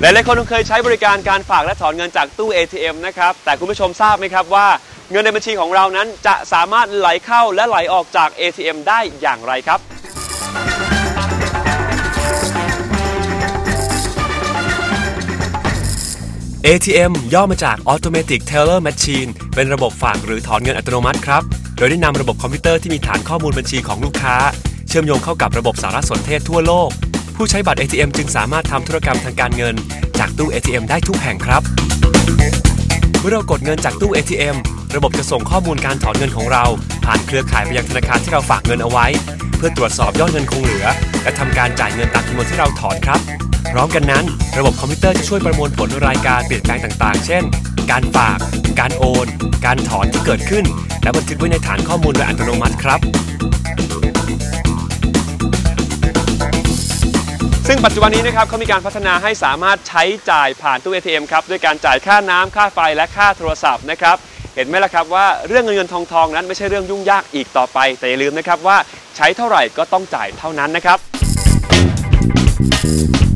หลายๆคนคงเคยใช้บริการการฝากและถอนเงินจากตู้ ATM นะครับ แต่คุณผู้ชมทราบไหมครับว่าเงินในบัญชีของเรานั้นจะสามารถไหลเข้าและไหลออกจาก ATM ได้อย่างไรครับ ATM ย่อมาจาก Automatic Teller Machine เป็นระบบฝากหรือถอนเงินอัตโนมัติครับ โดยได้นำระบบคอมพิวเตอร์ที่มีฐานข้อมูลบัญชีของลูกค้า เชื่อมโยงเข้ากับระบบสารสนเทศทั่วโลก ผู้ใช้บัตร ATM จึงสามารถทำธุรกรรมทางการเงิน จากตู้ ATM ได้ทุกแห่งครับ เมื่อเรากดเงินจากตู้ ATM ระบบจะส่งข้อมูลการถอนเงินของเรา ผ่านเครือข่ายไปยังธนาคารที่เราฝากเงินเอาไว้ เพื่อตรวจสอบยอดเงินคงเหลือ และทำการจ่ายเงินตามจำนวนที่เราถอนครับ พร้อมกันนั้น ระบบคอมพิวเตอร์จะช่วยประมวลผลรายการเปลี่ยนแปลงต่างๆ เช่น การฝาก การโอน การถอนที่เกิดขึ้น และบันทึกไว้ในฐานข้อมูลโดยอัตโนมัติครับ ซึ่งปัจจุบันนี้นะครับเขามีการพัฒนาให้สามารถใช้จ่ายผ่านตู้ ATM ครับด้วยการจ่ายค่าน้ำค่าไฟและค่าโทรศัพท์นะครับ เห็นไหมล่ะครับว่าเรื่องเงินเงินทองทองนั้นไม่ใช่เรื่องยุ่งยากอีกต่อไป แต่อย่าลืมนะครับว่าใช้เท่าไหร่ก็ต้องจ่ายเท่านั้นนะครับ Thank you.